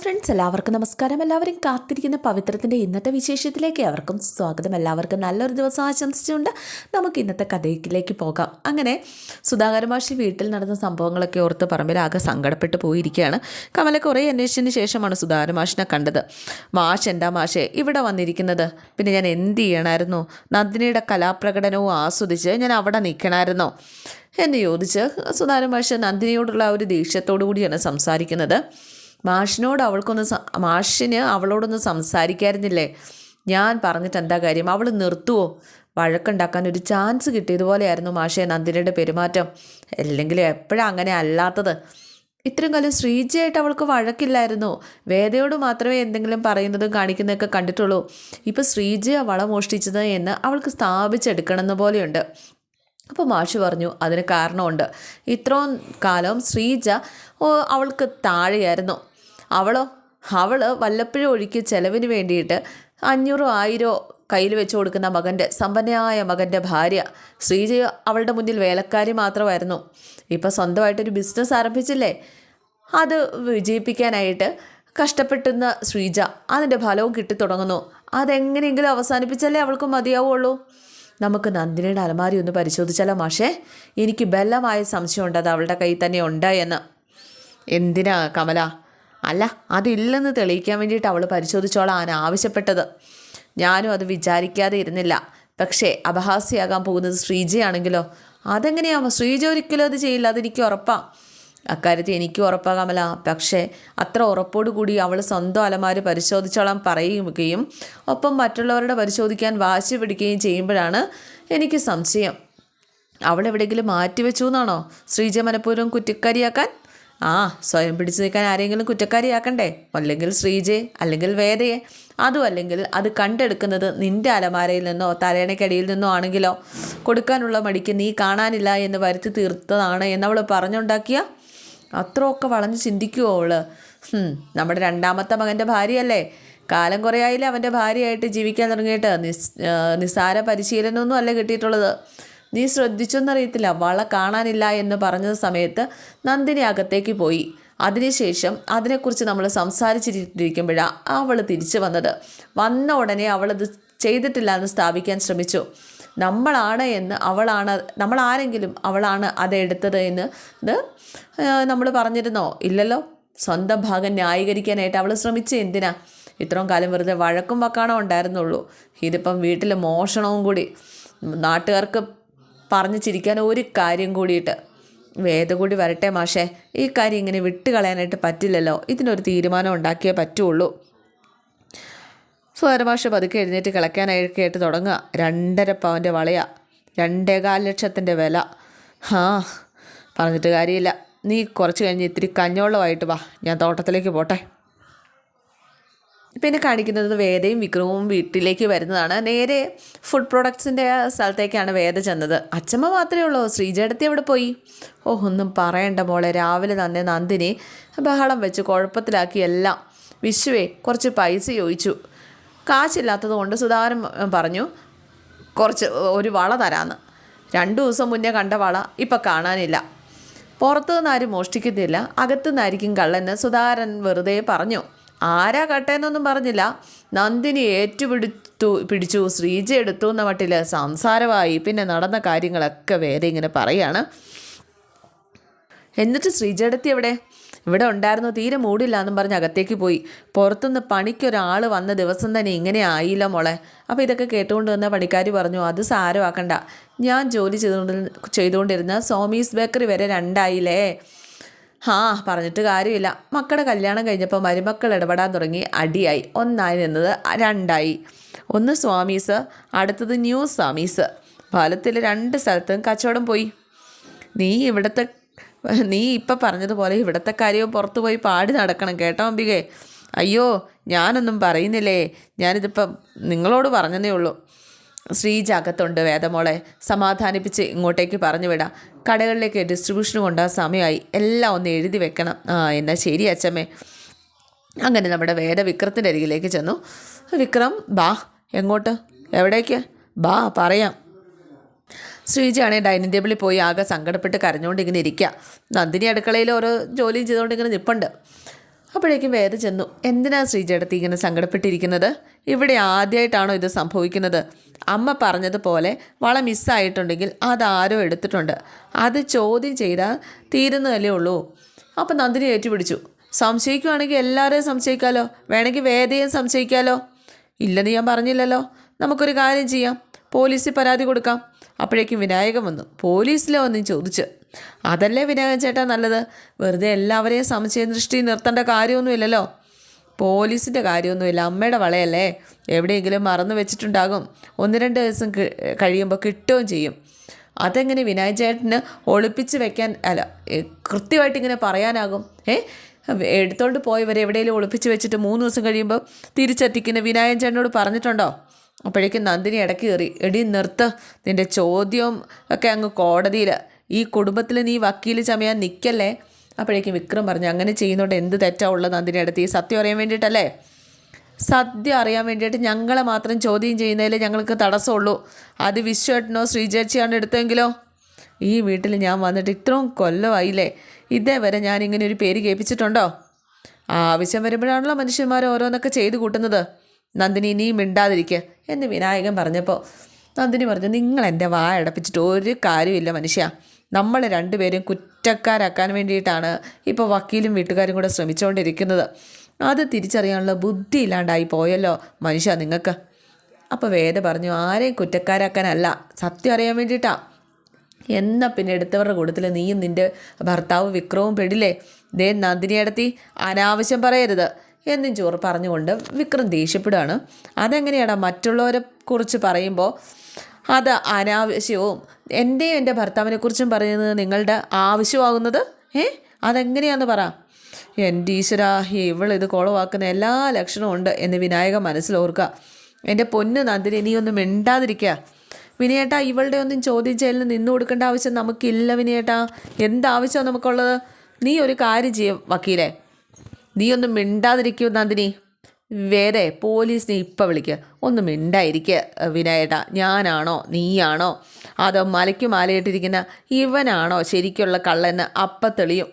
Friends എല്ലാവർക്കും നമസ്കാരം. എല്ലാവരും കാത്തിരിക്കുന്ന പവിത്രത്തിന്റെ ഇന്നത്തെ വിശേഷത്തിലേക്ക് അവർക്കും സ്വാഗതം. എല്ലാവർക്കും നല്ലൊരു ദിവസം ആശംസിച്ചുകൊണ്ട് നമുക്ക് ഇന്നത്തെ കഥയിലേക്ക് പോകാം. അങ്ങനെ സുധാകര മാഷി വീട്ടിൽ നടന്ന സംഭവങ്ങളൊക്കെ ഓർത്ത് പറമ്പിൽ ആകെ സങ്കടപ്പെട്ട് പോയിരിക്കുകയാണ്. കമല കുറേ അന്വേഷിച്ചതിന് ശേഷമാണ് സുധാകര മാഷിനെ കണ്ടത്. മാഷ് എന്താ മാഷേ? ഇവിടെ വന്നിരിക്കുന്നത്. പിന്നെ ഞാൻ എന്ത് ചെയ്യണമായിരുന്നു നന്ദിനിയുടെ കലാപ്രകടനവും ആസ്വദിച്ച് ഞാൻ അവിടെ നിൽക്കണമായിരുന്നോ എന്ന് ചോദിച്ച് സുധാകര മാഷ് നന്ദിനിയോടുള്ള ഒരു ദേഷ്യത്തോടു കൂടിയാണ് സംസാരിക്കുന്നത്. മാഷിനോട് അവൾക്കൊന്ന് മാഷിന് അവളോടൊന്ന് സംസാരിക്കായിരുന്നില്ലേ? ഞാൻ പറഞ്ഞിട്ട് എന്താ കാര്യം? അവൾ നിർത്തുവോ? വഴക്കുണ്ടാക്കാൻ ഒരു ചാൻസ് കിട്ടിയതുപോലെയായിരുന്നു മാഷെ നന്ദിനിയുടെ പെരുമാറ്റം. അല്ലെങ്കിൽ എപ്പോഴും അങ്ങനെ അല്ലാത്തത്? ഇത്രയും കാലം ശ്രീജയായിട്ട് അവൾക്ക് വഴക്കില്ലായിരുന്നു. വേദയോട് മാത്രമേ എന്തെങ്കിലും പറയുന്നതും കാണിക്കുന്നതൊക്കെ കണ്ടിട്ടുള്ളൂ. ഇപ്പോൾ ശ്രീജയ വള മോഷ്ടിച്ചത് എന്ന് അവൾക്ക് സ്ഥാപിച്ചെടുക്കണമെന്ന് പോലെയുണ്ട്. അപ്പോൾ മാഷ് പറഞ്ഞു അതിന് കാരണമുണ്ട്. ഇത്രയും കാലം ശ്രീജ അവൾക്ക് താഴെയായിരുന്നു. അവളോ? അവൾ വല്ലപ്പോഴും ഒഴുക്കി ചെലവിന് വേണ്ടിയിട്ട് അഞ്ഞൂറോ ആയിരോ കയ്യിൽ വെച്ച് കൊടുക്കുന്ന മകന്റെ സമ്പന്നയായ മകന്റെ ഭാര്യ. ശ്രീജ അവളുടെ മുന്നിൽ വേലക്കാരി മാത്രമായിരുന്നു. ഇപ്പം സ്വന്തമായിട്ടൊരു ബിസിനസ് ആരംഭിച്ചില്ലേ? അത് വിജയിപ്പിക്കാനായിട്ട് കഷ്ടപ്പെട്ടുന്ന ശ്രീജ അതിന്റെ ഫലവും കിട്ടിത്തുടങ്ങുന്നു അതെങ്ങനെയെങ്കിലും അവസാനിപ്പിച്ചാലേ അവൾക്ക് മതിയാവുള്ളൂ? നമുക്ക് നന്ദിനിയുടെ അലമാരി ഒന്ന് പരിശോധിച്ചാലോ മാഷേ? എനിക്ക് ബലമായ സംശയമുണ്ട് അത് അവളുടെ കയ്യിൽ തന്നെ ഉണ്ട് എന്ന്. എന്തിനാ കമല? അല്ല അതില്ലെന്ന് തെളിയിക്കാൻ വേണ്ടിയിട്ട് അവൾ പരിശോധിച്ചോളാൻ ആവശ്യപ്പെട്ടത്. ഞാനും അത് വിചാരിക്കാതെ ഇരുന്നില്ല. പക്ഷേ അപഹാസ്യയാകാൻ പോകുന്നത് ശ്രീജയാണെങ്കിലോ? അതെങ്ങനെയാവും ശ്രീജ ഒരിക്കലും അത് ചെയ്യില്ല? അതെനിക്ക് ഉറപ്പാണ് അക്കാര്യത്തിൽ എനിക്ക് ഉറപ്പാകാമല്ല. പക്ഷേ അത്ര കൂടി അവൾ സ്വന്തം അലമാര് പരിശോധിച്ചോളാൻ പറയുകയും ഒപ്പം മറ്റുള്ളവരുടെ പരിശോധിക്കാൻ വാശി പിടിക്കുകയും ചെയ്യുമ്പോഴാണ് എനിക്ക് സംശയം. അവൾ മാറ്റിവെച്ചു എന്നാണോ? ശ്രീജ മനഃപൂർവം കുറ്റക്കാരിയാക്കാൻ ആ സ്വയം പിടിച്ചു നിൽക്കാൻ ആരെങ്കിലും കുറ്റക്കാരിയാക്കണ്ടേ? അല്ലെങ്കിൽ ശ്രീജയെ? അല്ലെങ്കിൽ വേദയെ? അതും അല്ലെങ്കിൽ അത് കണ്ടെടുക്കുന്നത് നിന്റെ അലമാരയിൽ നിന്നോ തലേണയ്ക്കടിയിൽ നിന്നോ ആണെങ്കിലോ? കൊടുക്കാനുള്ള മടിക്ക് നീ കാണാനില്ല എന്ന് വരുത്തി തീർത്തതാണ് എന്നവൾ പറഞ്ഞുണ്ടാക്കിയ? അത്രയൊക്കെ വളഞ്ഞ് ചിന്തിക്കുമോ അവൾ? നമ്മുടെ രണ്ടാമത്തെ മകന്റെ ഭാര്യയല്ലേ? കാലം കുറേ ആയില്ലേ അവന്റെ ഭാര്യയായിട്ട് ജീവിക്കാൻ തുടങ്ങിയിട്ട്? നിസ് നിസ്സാര പരിശീലനമൊന്നും അല്ല കിട്ടിയിട്ടുള്ളത്? നീ ശ്രദ്ധിച്ചെന്നറിയത്തില്ല. വള കാണാനില്ല എന്ന് പറഞ്ഞ സമയത്ത് നന്ദിനി അകത്തേക്ക് പോയി. അതിനുശേഷം അതിനെക്കുറിച്ച് നമ്മൾ സംസാരിച്ചിരിക്കുമ്പോഴാണ് അവൾ തിരിച്ചു വന്നത്. വന്ന ഉടനെ അവളത് ചെയ്തിട്ടില്ല എന്ന് സ്ഥാപിക്കാൻ ശ്രമിച്ചു. നമ്മളാണ് എന്ന് അവളാണ് നമ്മൾ ആരെങ്കിലും അവളാണ് അത് എടുത്തത് എന്ന് നമ്മൾ പറഞ്ഞിരുന്നോ? ഇല്ലല്ലോ. സ്വന്തം ഭാഗം ന്യായീകരിക്കാനായിട്ട് അവൾ ശ്രമിച്ചു എന്തിനാ? ഇത്രയും കാലം വെറുതെ വഴക്കും വക്കാണോ ഉണ്ടായിരുന്നുള്ളൂ. ഇതിപ്പം വീട്ടിൽ മോഷണവും കൂടി. നാട്ടുകാർക്ക് പറഞ്ഞു ചിരിക്കാൻ ഒരു കാര്യം കൂടിയിട്ട്. വേദ കൂടി വരട്ടെ മാഷേ. ഈ കാര്യം ഇങ്ങനെ വിട്ടുകളയാനായിട്ട് പറ്റില്ലല്ലോ. ഇതിനൊരു തീരുമാനം ഉണ്ടാക്കിയേ പറ്റുള്ളൂ. സ്വരമാഷ പതുക്കെ എഴുന്നേറ്റ് കിളയ്ക്കാനായിട്ട് കേട്ട് തുടങ്ങുക. രണ്ടര പവന്റെ വളയാ. രണ്ടേകാൽ ലക്ഷത്തിന്റെ വില. ആ പറഞ്ഞിട്ട് കാര്യമില്ല. നീ കുറച്ച് കഴിഞ്ഞ് ഇത്തിരി കഞ്ഞോളമായിട്ട് വാ. ഞാൻ തോട്ടത്തിലേക്ക് പോട്ടെ. പിന്നെ കാണിക്കുന്നത് വേദയും വിക്രമവും വീട്ടിലേക്ക് വരുന്നതാണ്. നേരെ ഫുഡ് പ്രൊഡക്ട്സിന്റെ സ്ഥലത്തേക്കാണ് വേദ ചെന്നത്. അച്ചമ്മ മാത്രമേ ഉള്ളൂ. ശ്രീജടത്തി എവിടെ പോയി? ഓ ഒന്നും പറയണ്ട മോളെ. രാവിലെ തന്നെ നന്ദിനി ബഹളം വെച്ച് കുഴപ്പത്തിലാക്കി എല്ലാം. വിഷുവേ കുറച്ച് പൈസ ചോദിച്ചു. കാശില്ലാത്തത് കൊണ്ട് സുധാകരൻ പറഞ്ഞു കുറച്ച് ഒരു വള തരാന്ന്. രണ്ട് ദിവസം മുന്നേ കണ്ട വള ഇപ്പം കാണാനില്ല. പുറത്തു നിന്ന് ആരും മോഷ്ടിക്കുന്നില്ല. അകത്തുനിന്നായിരിക്കും കള്ളെന്ന് സുധാകരൻ വെറുതെ പറഞ്ഞു. ആരാ കട്ടയെന്നൊന്നും പറഞ്ഞില്ല. നന്ദിനി ഏറ്റുപിടിത്തു പിടിച്ചു. ശ്രീജ എടുത്തു എന്ന മട്ടിൽ സംസാരമായി. പിന്നെ നടന്ന കാര്യങ്ങളൊക്കെ വേറെ ഇങ്ങനെ പറയാണ്. എന്നിട്ട് ശ്രീജടത്തി എവിടെ? ഇവിടെ ഉണ്ടായിരുന്നു. തീരെ മൂടില്ല എന്നും പറഞ്ഞ് അകത്തേക്ക് പോയി. പുറത്തുനിന്ന് പണിക്കൊരാൾ വന്ന ദിവസം തന്നെ ഇങ്ങനെ ആയില്ല മോളെ. അപ്പോൾ ഇതൊക്കെ കേട്ടുകൊണ്ട് വന്ന പണിക്കാർ പറഞ്ഞു അത് സാരമാക്കണ്ട. ഞാൻ ജോലി ചെയ്തുകൊണ്ട് ചെയ്തുകൊണ്ടിരുന്ന സോമീസ് ബേക്കറി വരെ രണ്ടായില്ലേ? ആ പറഞ്ഞിട്ട് കാര്യമില്ല. മക്കളുടെ കല്യാണം കഴിഞ്ഞപ്പോൾ മരുമക്കൾ ഇടപെടാൻ തുടങ്ങി. അടിയായി. ഒന്നായി നിന്നത് രണ്ടായി. ഒന്ന് സ്വാമീസ് അടുത്തത് ന്യൂ സ്വാമീസ്. ഫലത്തിൽ രണ്ട് സ്ഥലത്തും കച്ചവടം പോയി. നീ ഇവിടുത്തെ നീ ഇപ്പം പറഞ്ഞതുപോലെ ഇവിടുത്തെ കാര്യവും പുറത്തു പോയി പാടി നടക്കണം കേട്ടോ അമ്പികേ അയ്യോ ഞാനൊന്നും പറയുന്നില്ലേ? ഞാനിതിപ്പം നിങ്ങളോട് പറഞ്ഞതേ ഉള്ളൂ. ശ്രീജ അകത്തുണ്ട് വേദമോളെ. സമാധാനിപ്പിച്ച് ഇങ്ങോട്ടേക്ക് പറഞ്ഞു വിടാം കടകളിലേക്ക് ഡിസ്ട്രിബ്യൂഷന് കൊണ്ടുപോകാൻ സമയമായി. എല്ലാം ഒന്ന് എഴുതി വെക്കണം. ആ എന്നാൽ ശരി അച്ഛമ്മേ അങ്ങനെ നമ്മുടെ വേദ വിക്രത്തിന്റെ അരികിലേക്ക് ചെന്നു. വിക്രം ബാ എങ്ങോട്ട്? എവിടേക്ക്? ബാ പറയാം. ശ്രീജയാണെങ്കിൽ ഡൈനിങ് ടേബിളിൽ പോയി ആകെ സങ്കടപ്പെട്ട് കരഞ്ഞുകൊണ്ട് ഇങ്ങനെ ഇരിക്കുക നന്ദിനി അടുക്കളയിൽ ഓരോ ജോലിയും ചെയ്തുകൊണ്ട് ഇങ്ങനെ നിൽപ്പുണ്ട് അപ്പോഴേക്കും വേദ ചെന്നു. എന്തിനാ തീ ഇങ്ങനെ സങ്കടപ്പെട്ടിരിക്കുന്നത്? ഇവിടെ ആദ്യമായിട്ടാണോ ഇത് സംഭവിക്കുന്നത്? അമ്മ പറഞ്ഞതുപോലെ വള മിസ്സായിട്ടുണ്ടെങ്കിൽ അതാരോ എടുത്തിട്ടുണ്ട്. അത് ചോദ്യം ചെയ്താൽ തീരുന്നതല്ലേ ഉള്ളൂ. അപ്പം നന്ദിനി ഏറ്റുപിടിച്ചു. സംശയിക്കുവാണെങ്കിൽ എല്ലാവരെയും സംശയിക്കാമല്ലോ വേണമെങ്കിൽ വേദയും സംശയിക്കാമല്ലോ ഇല്ലെന്ന് ഞാൻ പറഞ്ഞില്ലല്ലോ. നമുക്കൊരു കാര്യം ചെയ്യാം. പോലീസിൽ പരാതി കൊടുക്കാം. അപ്പോഴേക്കും വിനായകൻ വന്നു. പോലീസിലോ ഒന്നും ചോദിച്ച്. അതല്ലേ വിനായകൻ ചേട്ടാ നല്ലത്? വെറുതെ എല്ലാവരെയും സംശയ ദൃഷ്ടി നിർത്തേണ്ട കാര്യമൊന്നുമില്ലല്ലോ. പോലീസിന്റെ കാര്യമൊന്നുമില്ല. അമ്മയുടെ വളയല്ലേ? എവിടെയെങ്കിലും മറന്നു വെച്ചിട്ടുണ്ടാകും. ഒന്ന് രണ്ട് ദിവസം കഴിയുമ്പോൾ കിട്ടുകയും ചെയ്യും. അതെങ്ങനെ വിനായക ചേട്ടന് ഒളിപ്പിച്ച് വെക്കാൻ അല്ല കൃത്യമായിട്ട് ഇങ്ങനെ പറയാനാകും? ഏ? എടുത്തോണ്ട് പോയവരെ എവിടെയെങ്കിലും ഒളിപ്പിച്ച് വെച്ചിട്ട് മൂന്ന് ദിവസം കഴിയുമ്പോൾ തിരിച്ചെത്തിക്കുന്ന വിനായൻ ചേട്ടനോട് പറഞ്ഞിട്ടുണ്ടോ? അപ്പോഴേക്കും നന്ദിനി ഇടയ്ക്ക് കയറി എടി നിർത്ത്. നിന്റെ ചോദ്യം ഒക്കെ അങ്ങ് കോടതിയിൽ ഈ കുടുംബത്തിൽ നീ വക്കീൽ ചമയാൻ നിൽക്കല്ലേ അപ്പോഴേക്കും വിക്രം പറഞ്ഞു അങ്ങനെ ചെയ്യുന്നതുകൊണ്ട് എന്ത് തെറ്റാ ഉള്ളത് അതിനടുത്ത് ഈ സത്യം അറിയാൻ വേണ്ടിയിട്ടല്ലേ? സത്യം അറിയാൻ വേണ്ടിയിട്ട് ഞങ്ങളെ മാത്രം ചോദ്യം ചെയ്യുന്നതിൽ ഞങ്ങൾക്ക് തടസ്സമുള്ളൂ. അത് വിശ്വേട്ടനോ ശ്രീജേച്ചിയാണ് എടുത്തെങ്കിലോ ഈ വീട്ടിൽ ഞാൻ വന്നിട്ട് ഇത്രയും കൊല്ലമായില്ലേ? ഇതേവരെ ഞാൻ ഇങ്ങനെ ഒരു പേര് കേൾപ്പിച്ചിട്ടുണ്ടോ? ആവശ്യം വരുമ്പോഴാണല്ലോ മനുഷ്യന്മാർ ഓരോന്നൊക്കെ ചെയ്തു കൂട്ടുന്നത്. നന്ദിനി ഇനിയും മിണ്ടാതിരിക്കുക എന്ന് വിനായകൻ പറഞ്ഞപ്പോൾ നന്ദിനി പറഞ്ഞു നിങ്ങൾ എന്റെ വായ അടപ്പിച്ചിട്ട് ഒരു കാര്യമില്ല മനുഷ്യ. നമ്മൾ രണ്ടുപേരും കുറ്റക്കാരാക്കാൻ വേണ്ടിയിട്ടാണ് ഇപ്പോൾ വക്കീലും വീട്ടുകാരും കൂടെ ശ്രമിച്ചുകൊണ്ടിരിക്കുന്നത്. അത് തിരിച്ചറിയാനുള്ള ബുദ്ധി ഇല്ലാണ്ടായി പോയല്ലോ മനുഷ്യ നിങ്ങൾക്ക്. അപ്പോൾ വേദ പറഞ്ഞു ആരെയും കുറ്റക്കാരാക്കാനല്ല സത്യം അറിയാൻ വേണ്ടിയിട്ടാണ് എന്നാ പിന്നെ എടുത്തവരുടെ കൂട്ടത്തിൽ നീയും നിന്റെ ഭർത്താവ് വിക്രവും പെടില്ലേ? ദേ നന്ദിനിയടത്തി അനാവശ്യം പറയരുത്. എന്നും ചോറ് പറഞ്ഞുകൊണ്ട് വിക്രം ദേഷ്യപ്പെടുകയാണ് അതെങ്ങനെയാടാ മറ്റുള്ളവരെ കുറിച്ച് പറയുമ്പോൾ അത് അനാവശ്യവും. എന്റെയും എന്റെ ഭർത്താവിനെ കുറിച്ചും പറയുന്നത് നിങ്ങളുടെ ആവശ്യമാകുന്നത്? ഏ? അതെങ്ങനെയാന്ന് പറ. എന്റെ ഈശ്വര ഇവളിത് കുളവാക്കുന്ന എല്ലാ ലക്ഷണവും ഉണ്ട് എന്ന് വിനായക മനസ്സിലോർക്കുക എന്റെ പൊന്ന് നന്ദിനി നീ ഒന്നും മിണ്ടാതിരിക്കുക വിനയേട്ടാ ഇവളുടെ ഒന്നും ചോദ്യം നിന്ന് കൊടുക്കേണ്ട ആവശ്യം നമുക്കില്ല വിനയേട്ടാ. എന്താവശ്യമാണ് നമുക്കുള്ളത്? നീ ഒരു കാര്യം ചെയ്യും വക്കീലെ. നീ ഒന്നും മിണ്ടാതിരിക്കൂ നന്ദിനി. വേറെ പോലീസിനെ ഇപ്പം വിളിക്കുക ഒന്നും മിണ്ടായിരിക്കുക വിനായട്ട. ഞാനാണോ? നീയാണോ? അതോ മലയ്ക്ക് മാലയിട്ടിരിക്കുന്ന ഇവനാണോ ശരിക്കുള്ള കള്ളെന്ന് അപ്പം തെളിയും.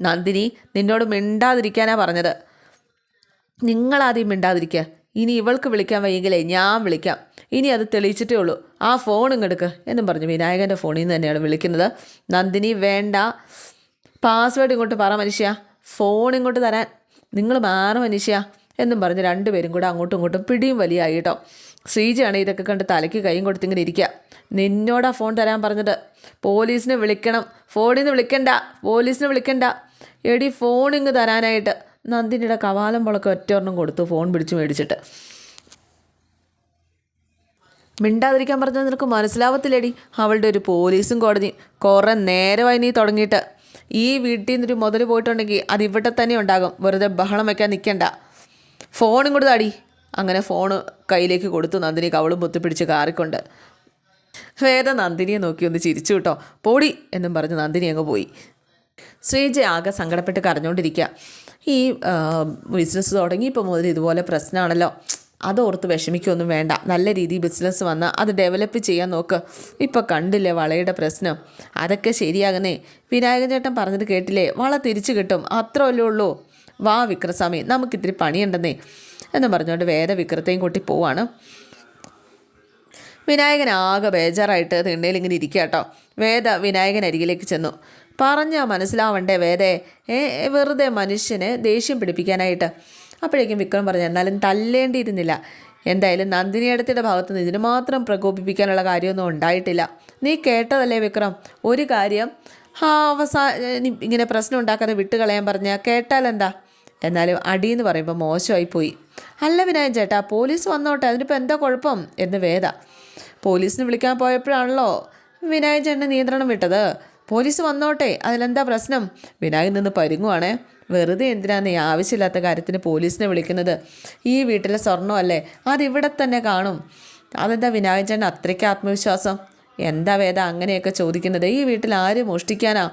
നന്ദിനി നിന്നോട് മിണ്ടാതിരിക്കാനാ പറഞ്ഞത്. നിങ്ങളാദ്യം മിണ്ടാതിരിക്കുക ഇനി ഇവൾക്ക് വിളിക്കാൻ വയ്യെങ്കിലേ ഞാൻ വിളിക്കാം. ഇനി അത് തെളിയിച്ചിട്ടേ ഉള്ളൂ. ആ ഫോൺ ഇങ്ങെടുക്ക് എന്നും പറഞ്ഞു വിനായകന്റെ ഫോണിൽ നിന്ന് തന്നെയാണ് വിളിക്കുന്നത്. നന്ദിനി വേണ്ട. പാസ്വേഡ് ഇങ്ങോട്ട് പറ മനുഷ്യ. ഫോൺ ഇങ്ങോട്ട് തരാൻ. നിങ്ങൾ മാറ മനുഷ്യ. എന്നും പറഞ്ഞ് രണ്ടുപേരും കൂടെ അങ്ങോട്ടും ഇങ്ങോട്ടും പിടിയും വലിയായി കേട്ടോ ശ്രീജയാണ് ഇതൊക്കെ കണ്ട് തലയ്ക്ക് കൈയും കൊടുത്തിങ്ങനെ ഇരിക്കുക നിന്നോടാ ഫോൺ തരാൻ പറഞ്ഞത്. പോലീസിനെ വിളിക്കണം. ഫോണിൽ നിന്ന് വിളിക്കണ്ട. പോലീസിനെ വിളിക്കണ്ട. എടി ഫോൺ തരാനായിട്ട്. നന്ദിനിയുടെ കവാലം പൊളക്ക് ഒറ്റൊരെണ്ണം കൊടുത്തു ഫോൺ പിടിച്ച് മേടിച്ചിട്ട്. മിണ്ടാതിരിക്കാൻ പറഞ്ഞാൽ നിനക്ക് മനസ്സിലാവത്തില്ലേടി. അവളുടെ ഒരു പോലീസും കോടതി. കുറേ നേരമായി നീ തുടങ്ങിയിട്ട്. ഈ വീട്ടിൽ നിന്നൊരു മുതൽ പോയിട്ടുണ്ടെങ്കിൽ അത് ഇവിടെ തന്നെ ഉണ്ടാകും. വെറുതെ ബഹളം വയ്ക്കാൻ നിൽക്കണ്ട ഫോണും കൂടെ താടി. അങ്ങനെ ഫോണ് കയ്യിലേക്ക് കൊടുത്തു നന്ദിനി കവളും പൊത്തിപ്പിടിച്ച് കാറിക്കൊണ്ട്. വേദ നന്ദിനിയെ നോക്കി ഒന്ന് ചിരിച്ചു കേട്ടോ. പോടി എന്നും പറഞ്ഞ് നന്ദിനി അങ്ങ് പോയി. ശ്രീജ ആകെ സങ്കടപ്പെട്ട് കരഞ്ഞുകൊണ്ടിരിക്കുക ഈ ബിസിനസ് തുടങ്ങിയപ്പോൾ മുതൽ ഇതുപോലെ പ്രശ്നമാണല്ലോ അതോർത്ത് വിഷമിക്കൊന്നും വേണ്ട. നല്ല രീതിയിൽ ബിസിനസ് വന്ന് അത് ഡെവലപ്പ് ചെയ്യാൻ നോക്ക്. ഇപ്പോൾ കണ്ടില്ലേ വളയുടെ പ്രശ്നം? അതൊക്കെ ശരിയാകുന്നേ. വിനായകൻ ചേട്ടൻ പറഞ്ഞത് കേട്ടില്ലേ? വള തിരിച്ചു കിട്ടും. അത്രയല്ലേ ഉള്ളൂ. വാ വിക്രസ്വാമി നമുക്കിത്തിരി പണിയുണ്ടെന്നേ എന്ന് പറഞ്ഞുകൊണ്ട് വേറെ വിക്രത്തെയും കൂട്ടി പോവാണ്. വിനായകൻ ആകെ ബേജാറായിട്ട് തിണ്ണയിൽ ഇങ്ങനെ ഇരിക്കുക കേട്ടോ. വേദ വിനായകൻ അരികിലേക്ക് ചെന്നു. പറഞ്ഞാൽ മനസ്സിലാവണ്ടേ വേദേ? ഏ വെറുതെ മനുഷ്യനെ ദേഷ്യം പിടിപ്പിക്കാനായിട്ട്. അപ്പോഴേക്കും വിക്രം പറഞ്ഞു എന്നാലും തല്ലേണ്ടിയിരുന്നില്ല. എന്തായാലും നന്ദിനിയടത്തിയുടെ ഭാഗത്ത് നിന്ന് ഇതിന് മാത്രം പ്രകോപിപ്പിക്കാനുള്ള കാര്യമൊന്നും ഉണ്ടായിട്ടില്ല. നീ കേട്ടതല്ലേ വിക്രം? ഒരു കാര്യം ആ അവസാനം ഇങ്ങനെ പ്രശ്നം ഉണ്ടാക്കാതെ വിട്ടുകളയാൻ പറഞ്ഞാൽ കേട്ടാലെന്താ? എന്നാലും അടിയെന്ന് പറയുമ്പോൾ മോശമായി പോയി അല്ല വിനായൻ ചേട്ടാ പോലീസ് വന്നോട്ടെ അതിനിപ്പോൾ എന്താ കുഴപ്പം? എന്ന് വേദ. പോലീസിന് വിളിക്കാൻ പോയപ്പോഴാണല്ലോ വിനായൻ ചേട്ടന് നിയന്ത്രണം വിട്ടത്. പോലീസ് വന്നോട്ടെ അതിലെന്താ പ്രശ്നം? വിനായകൻ നിന്ന് പരുങ്ങുവാണേ. വെറുതെ എന്തിനാണ് ഈ ആവശ്യമില്ലാത്ത കാര്യത്തിന് പോലീസിനെ വിളിക്കുന്നത്? ഈ വീട്ടിലെ സ്വർണമല്ലേ? അതിവിടെ തന്നെ കാണും. അതെന്താ വിനായകൻ ചേട്ടൻ അത്രയ്ക്ക് ആത്മവിശ്വാസം? എന്താ വേദ അങ്ങനെയൊക്കെ ചോദിക്കുന്നത്? ഈ വീട്ടിൽ ആര് മോഷ്ടിക്കാനാ?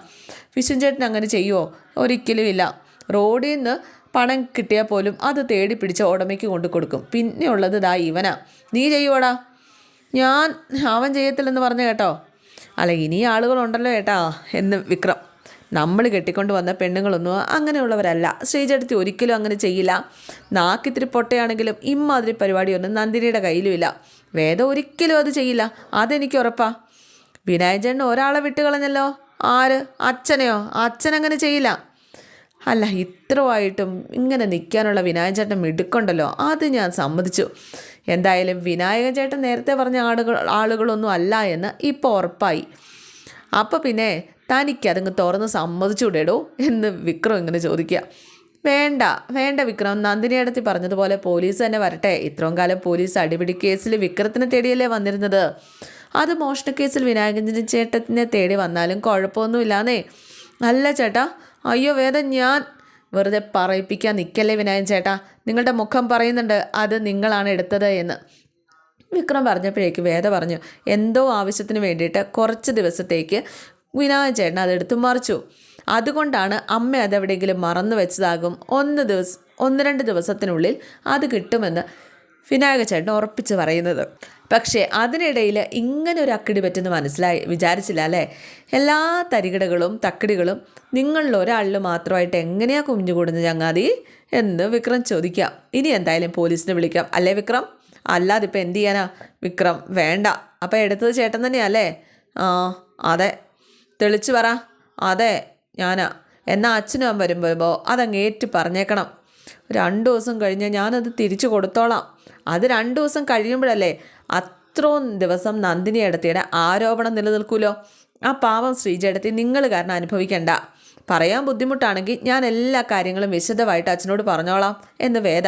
വിശുൻ ചേട്ടൻ അങ്ങനെ ചെയ്യുമോ ഒരിക്കലും ഇല്ല. റോഡിൽ നിന്ന് പണം കിട്ടിയാൽ പോലും അത് തേടി പിടിച്ച ഉടമയ്ക്ക് കൊണ്ടു കൊടുക്കും. പിന്നെ ഉള്ളത് ദാ ഇവനാ. നീ ചെയ്യുവോടാ? ഞാൻ അവൻ ചെയ്യത്തില്ലെന്ന് പറഞ്ഞു കേട്ടോ. അല്ല ഇനി ആളുകളുണ്ടല്ലോ ഏട്ടാ എന്ന് വിക്രം. നമ്മൾ കെട്ടിക്കൊണ്ട് വന്ന പെണ്ണുങ്ങളൊന്നും അങ്ങനെയുള്ളവരല്ല. ശ്രീചേട്ടത്തി ഒരിക്കലും അങ്ങനെ ചെയ്യില്ല. നാക്കിത്തിരി പൊട്ടയാണെങ്കിലും ഇമ്മാതിരി പരിപാടിയൊന്നും നന്ദിനിയുടെ കയ്യിലുമില്ല. വേദം ഒരിക്കലും അത് ചെയ്യില്ല. അതെനിക്ക് ഉറപ്പാ. വിനായചേട്ടൻ ഒരാളെ വിട്ടുകളഞ്ഞല്ലോ ആര്? അച്ഛനെയോ? അച്ഛനങ്ങനെ ചെയ്യില്ല. അല്ല ഇത്രമായിട്ടും ഇങ്ങനെ നിൽക്കാനുള്ള വിനായക ചേട്ടൻ മിടുക്കുണ്ടല്ലോ. അത് ഞാൻ സമ്മതിച്ചു. എന്തായാലും വിനായക ചേട്ടൻ നേരത്തെ പറഞ്ഞ ആളുകൾ ആളുകളൊന്നും അല്ല എന്ന് ഇപ്പോൾ ഉറപ്പായി. അപ്പോൾ പിന്നെ തനിക്ക് അതങ്ങ് തുറന്ന് സമ്മതിച്ചുവിടേടോ എന്ന് വിക്രം ഇങ്ങനെ ചോദിക്കുക. വേണ്ട വേണ്ട വിക്രം. നന്ദിനി അടുത്ത് പറഞ്ഞതുപോലെ പോലീസ് തന്നെ വരട്ടെ. ഇത്രയും കാലം പോലീസ് അടിപിടി കേസിൽ വിക്രത്തിനെ തേടിയല്ലേ വന്നിരുന്നത്? അത് മോഷണ കേസിൽ വിനായകന്റെ ചേട്ടത്തിനെ തേടി വന്നാലും കുഴപ്പമൊന്നുമില്ലാന്നേ. അല്ല ചേട്ടാ അയ്യോ വേദ ഞാൻ. വെറുതെ പറയിപ്പിക്കാൻ നിൽക്കല്ലേ വിനായകൻ ചേട്ടാ? നിങ്ങളുടെ മുഖം പറയുന്നുണ്ട് അത് നിങ്ങളാണ് എടുത്തത് എന്ന്. വിക്രം പറഞ്ഞപ്പോഴേക്ക് വേദ പറഞ്ഞു എന്തോ ആവശ്യത്തിന് വേണ്ടിയിട്ട് കുറച്ച് ദിവസത്തേക്ക് വിനായക ചേട്ടൻ അതെടുത്ത് മറിച്ചു. അതുകൊണ്ടാണ് അമ്മ അതെവിടെയെങ്കിലും മറന്നു വെച്ചതാകും. ഒന്ന് ദിവസം ഒന്ന് രണ്ട് ദിവസത്തിനുള്ളിൽ അത് കിട്ടുമെന്ന് വിനായക ചേട്ടൻ ഉറപ്പിച്ച് പറയുന്നത്. പക്ഷേ അതിനിടയിൽ ഇങ്ങനെ ഒരു അക്കിടി പറ്റുമെന്ന് മനസ്സിലായി വിചാരിച്ചില്ല അല്ലേ? എല്ലാ തരികിടകളും തക്കിടികളും നിങ്ങളിൽ ഒരാളിൽ മാത്രമായിട്ട് എങ്ങനെയാ കുഞ്ഞു കൂടുന്നത് ചങ്ങാതി എന്ന് വിക്രം ചോദിക്കാം ഇനി എന്തായാലും പോലീസിനെ വിളിക്കാം. അല്ലേ വിക്രം? അല്ലാതിപ്പോൾ എന്ത് ചെയ്യാനാ? വിക്രം വേണ്ട. അപ്പോൾ എടുത്തത് ചേട്ടൻ തന്നെയാ അല്ലേ? ആ അതെ. തെളിച്ചു പറ. അതെ ഞാനാ. എന്നാൽ അച്ഛനും അമ്മ വരുമ്പോൾ അതങ്ങ് ഏറ്റു പറഞ്ഞേക്കണം. രണ്ട് ദിവസം കഴിഞ്ഞ് ഞാനത് തിരിച്ചു കൊടുത്തോളാം. അത് രണ്ട് ദിവസം കഴിയുമ്പോഴല്ലേ അത്രയും ദിവസം നന്ദിനി എടുത്തിയുടെ ആരോപണം നിലനിൽക്കുമല്ലോ ആ പാവം ശ്രീജയടത്തി നിങ്ങൾ കാരണം അനുഭവിക്കണ്ട. പറയാൻ ബുദ്ധിമുട്ടാണെങ്കിൽ ഞാൻ എല്ലാ കാര്യങ്ങളും വിശദമായിട്ട് അച്ഛനോട് പറഞ്ഞോളാം എന്ന് വേദ.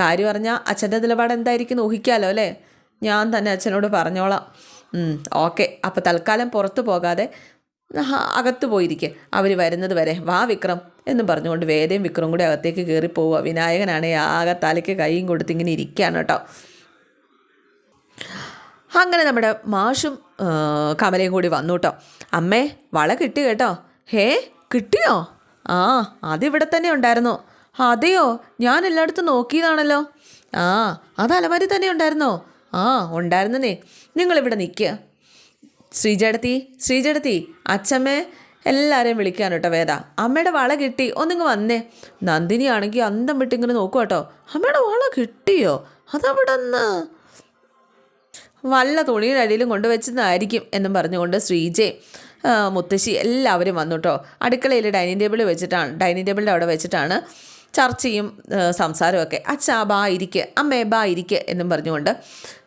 കാര്യം പറഞ്ഞാൽ അച്ഛന്റെ നിലപാട് എന്തായിരിക്കും ഊഹിക്കാമല്ലോ അല്ലേ? ഞാൻ തന്നെ അച്ഛനോട് പറഞ്ഞോളാം. ഓക്കെ. അപ്പോൾ തൽക്കാലം പുറത്തു പോകാതെ അകത്ത് പോയിരിക്കെ. അവർ വരുന്നത് വരെ വാ വിക്രം എന്നും പറഞ്ഞുകൊണ്ട് വേദയും വിക്രം കൂടി അകത്തേക്ക് കയറി പോവുക. വിനായകനാണ് ആകെ തലയ്ക്ക് കൈയും കൊടുത്ത് ഇങ്ങനെ ഇരിക്കുകയാണ് കേട്ടോ. അങ്ങനെ നമ്മുടെ മാഷും കമലയും കൂടി വന്നു കേട്ടോ. അമ്മേ വള കിട്ടി കേട്ടോ. ഹേ കിട്ടിയോ? ആ അതിവിടെ തന്നെ ഉണ്ടായിരുന്നു. അതെയോ? ഞാൻ എല്ലായിടത്തും നോക്കിയതാണല്ലോ. ആ അത് അലമാരി തന്നെ ഉണ്ടായിരുന്നോ? ആ ഉണ്ടായിരുന്നേ നിങ്ങളിവിടെ നിൽക്കുക ശ്രീജടത്തി ശ്രീജടത്തി അച്ഛമ്മേ എല്ലാവരെയും വിളിക്കാൻ കേട്ടോ വേദ. അമ്മയുടെ വള കിട്ടി ഒന്നിങ്ങ് വന്നേ. നന്ദിനി ആണെങ്കിൽ അന്തം വിട്ടിങ്ങനെ നോക്കുക കേട്ടോ. അമ്മയുടെ വള കിട്ടിയോ? അതവിടെ നിന്ന് വല്ല തുണിയുടെ അടിയിലും കൊണ്ടുവച്ചതായിരിക്കും എന്നും പറഞ്ഞുകൊണ്ട് ശ്രീജെ മുത്തശ്ശി എല്ലാവരും വന്നു കേട്ടോ. അടുക്കളയിൽ ഡൈനിങ് ടേബിൾ വെച്ചിട്ടാണ് ഡൈനിങ് ടേബിളിന്റെ അവിടെ വെച്ചിട്ടാണ് ചർച്ചയും സംസാരമൊക്കെ അച്ഛാ ബാ ഇരിക്ക് അമ്മേ ബാ ഇരിക്ക് എന്നും പറഞ്ഞുകൊണ്ട്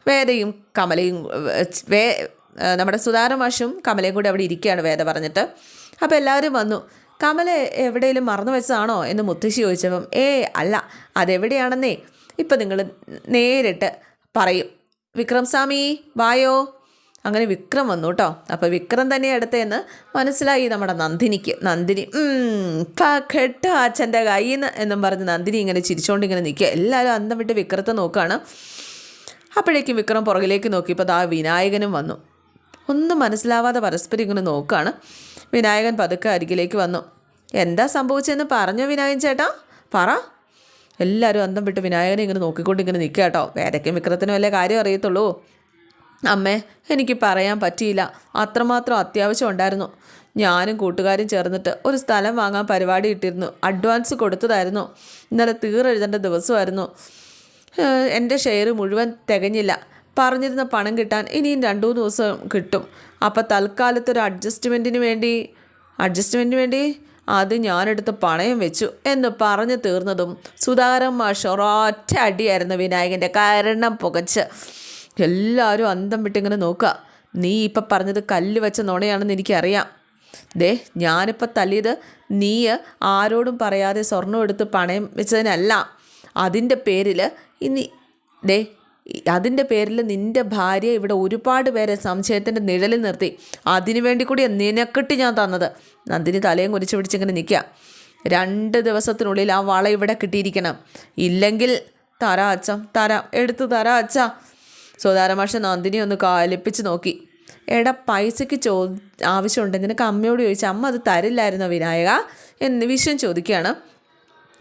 വേദയും കമലയും വേ നമ്മുടെ സുധാര മാഷും കമലയും കൂടി അവിടെ ഇരിക്കുകയാണ് വേദ പറഞ്ഞിട്ട്. അപ്പോൾ എല്ലാവരും വന്നു കമല എവിടെയെങ്കിലും മറന്നു വെച്ചതാണോ? എന്ന് മുത്തശ്ശി ചോദിച്ചപ്പം ഏ അല്ല അതെവിടെയാണെന്നേ ഇപ്പം നിങ്ങൾ നേരിട്ട് പറയും. വിക്രം സ്വാമി വായോ? അങ്ങനെ വിക്രം വന്നു കേട്ടോ അപ്പോൾ വിക്രം തന്നെ അടുത്തേന്ന് മനസ്സിലായി നമ്മുടെ നന്ദിനിക്ക്. നന്ദിനി കെട്ട അച്ഛന്റെ കയ്യിൽ നിന്ന് എന്നും പറഞ്ഞ് നന്ദിനി ഇങ്ങനെ ചിരിച്ചുകൊണ്ട് ഇങ്ങനെ നിൽക്കുക. എല്ലാവരും അന്തം വിട്ട് വിക്രത്തെ നോക്കുകയാണ്. അപ്പോഴേക്കും വിക്രം പുറകിലേക്ക് നോക്കിയപ്പോൾ ആ വിനായകനും വന്നു. ഒന്നും മനസ്സിലാവാതെ പരസ്പരം ഇങ്ങനെ നോക്കുകയാണ് വിനായകൻ പതുക്കെ അരികിലേക്ക് വന്നു. എന്താ സംഭവിച്ചതെന്ന് പറഞ്ഞോ വിനായകൻ ചേട്ടാ? പറ. എല്ലാവരും അന്തം വിട്ട് വിനായകനെ ഇങ്ങനെ നോക്കിക്കൊണ്ട് ഇങ്ങനെ നിൽക്കുക കേട്ടോ. വേദയ്ക്കും വിക്രത്തിനും വല്ല കാര്യം അറിയത്തുള്ളൂ. അമ്മേ എനിക്ക് പറയാൻ പറ്റിയില്ല. അത്രമാത്രം അത്യാവശ്യം ഉണ്ടായിരുന്നു. ഞാനും കൂട്ടുകാരും ചേർന്നിട്ട് ഒരു സ്ഥലം വാങ്ങാൻ പരിപാടി ഇട്ടിരുന്നു. അഡ്വാൻസ് കൊടുത്തതായിരുന്നു. ഇന്നലെ തീർ എഴുതേണ്ട ദിവസമായിരുന്നു. എന്റെ ഷെയർ മുഴുവൻ തികഞ്ഞില്ല. പറഞ്ഞിരുന്ന പണം കിട്ടാൻ ഇനിയും രണ്ടു മൂന്ന് ദിവസം കിട്ടും. അപ്പോൾ തൽക്കാലത്ത് ഒരു അഡ്ജസ്റ്റ്മെന്റിന് വേണ്ടി അഡ്ജസ്റ്റ്മെന്റിന് വേണ്ടി അത് ഞാനെടുത്ത് പണയം വെച്ചു എന്ന് പറഞ്ഞു തീർന്നതും സുധാകരൻ മാഷ് ഒരൊറ്റ അടിയായിരുന്നു വിനായകന്റെ കാരണം പുകച്ച്. എല്ലാവരും അന്തം വിട്ടിങ്ങനെ നോക്കുക. നീ ഇപ്പം പറഞ്ഞത് കല്ല് വെച്ച നുണയാണെന്ന് എനിക്കറിയാം. ദേ ഞാനിപ്പോൾ തല്ലിയത് നീ ആരോടും പറയാതെ സ്വർണം എടുത്ത് പണയം വെച്ചതിനല്ല. അതിന്റെ പേരിൽ ഇനി ദേ അതിന്റെ പേരിൽ നിന്റെ ഭാര്യ ഇവിടെ ഒരുപാട് പേരെ സംശയത്തിന്റെ നിഴലിൽ നിർത്തി. അതിനു വേണ്ടി കൂടി നിനക്കിട്ട് ഞാൻ തന്നത്. നന്ദിനി തലയും കുരിച്ച് പിടിച്ചിങ്ങനെ നിൽക്കുക. രണ്ട് ദിവസത്തിനുള്ളിൽ ആ വള ഇവിടെ കിട്ടിയിരിക്കണം. ഇല്ലെങ്കിൽ തരാ അച്ഛ തരാം. എടുത്ത് തരാ അച്ഛ. സുധാരമാഷ നന്ദിനി ഒന്ന് കാലിപ്പിച്ച് നോക്കി. എടാ പൈസയ്ക്ക് ചോ ആവശ്യമുണ്ട്. നിനക്ക് അമ്മയോട് ചോദിച്ചാൽ അമ്മ അത് തരില്ലായിരുന്നോ വിനായക? എന്ന് വിഷയം ചോദിക്കുകയാണ്.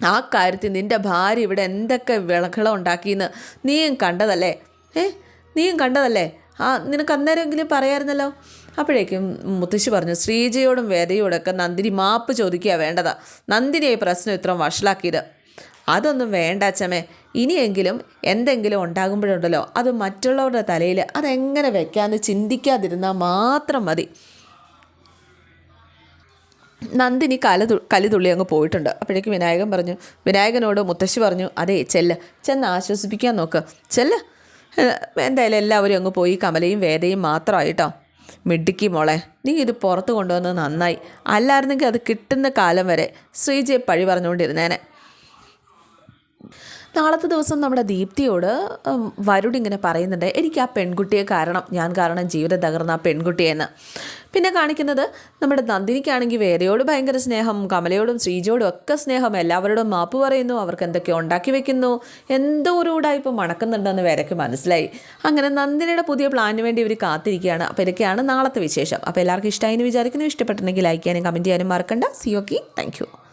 ആ കാര്യത്തിൽ നിന്റെ ഭാര്യ ഇവിടെ എന്തൊക്കെ വിളക്കുളം ഉണ്ടാക്കിയെന്ന് നീയും കണ്ടതല്ലേ? ഏ? നീയും കണ്ടതല്ലേ? ആ നിനക്ക് അന്നേരമെങ്കിലും പറയായിരുന്നല്ലോ? അപ്പോഴേക്കും മുത്തശ്ശി പറഞ്ഞു ശ്രീജയോടും വേദയോടൊക്കെ നന്ദിനി മാപ്പ് ചോദിക്കുക വേണ്ടതാ. നന്ദിനി ഈ പ്രശ്നം ഇത്ര വഷളാക്കിയത്. അതൊന്നും വേണ്ട അച്ഛമേ ഇനിയെങ്കിലും എന്തെങ്കിലും ഉണ്ടാകുമ്പോഴുണ്ടല്ലോ അത് മറ്റുള്ളവരുടെ തലയിൽ അതെങ്ങനെ വെക്കാമെന്ന് ചിന്തിക്കാതിരുന്നാൽ മാത്രം മതി. നന്ദിനി കല തു കലി തുള്ളി അങ്ങ് പോയിട്ടുണ്ട്. അപ്പോഴേക്കും വിനായകൻ പറഞ്ഞു വിനായകനോട് മുത്തശ്ശി പറഞ്ഞു അതേ ചെല്ല്. ചെന്ന് ആശ്വസിപ്പിക്കാൻ നോക്ക്. ചെല്ല്. എന്തായാലും എല്ലാവരും അങ്ങ് പോയി. കമലയും വേദയും മാത്രമായിട്ടോ. മിടുക്കി മോളെ നീ ഇത് പുറത്ത് കൊണ്ടുവന്നത് നന്നായി. അല്ലായിരുന്നെങ്കിൽ അത് കിട്ടുന്ന കാലം വരെ ശ്രീജയെ പഴി പറഞ്ഞുകൊണ്ടിരുന്നേനെ. നാളത്തെ ദിവസം നമ്മുടെ ദീപ്തിയോട് വരുടി ഇങ്ങനെ പറയുന്നുണ്ട് എനിക്ക് ആ പെൺകുട്ടിയെ കാരണം ഞാൻ കാരണം ജീവിതം തകർന്ന ആ പെൺകുട്ടിയെന്ന്. പിന്നെ കാണിക്കുന്നത് നമ്മുടെ നന്ദിനിക്കാണെങ്കിൽ വേരയോട് ഭയങ്കര സ്നേഹം കമലയോടും ശ്രീജയോടും ഒക്കെ സ്നേഹം എല്ലാവരോടും മാപ്പ് പറയുന്നു അവർക്ക് എന്തൊക്കെയോ ഉണ്ടാക്കി വെക്കുന്നു എന്തോ ഒരു ഉടായ്പ മണക്കുന്നുണ്ടെന്ന് വേരയ്ക്ക് മനസ്സിലായി. അങ്ങനെ നന്ദിനിയുടെ പുതിയ പ്ലാനിന് വേണ്ടി ഇവർ കാത്തിരിക്കുകയാണ്. അപ്പോൾ ഇതൊക്കെയാണ് നാളത്തെ വിശേഷം. അപ്പോൾ എല്ലാവർക്കും ഇഷ്ടമായി എന്ന് വിചാരിക്കുന്നു. ഇഷ്ടപ്പെട്ടിട്ടുണ്ടെങ്കിൽ ലൈക്ക് ചെയ്യാനും കമന്റ് ചെയ്യാനും മറക്കണ്ട. C okay thank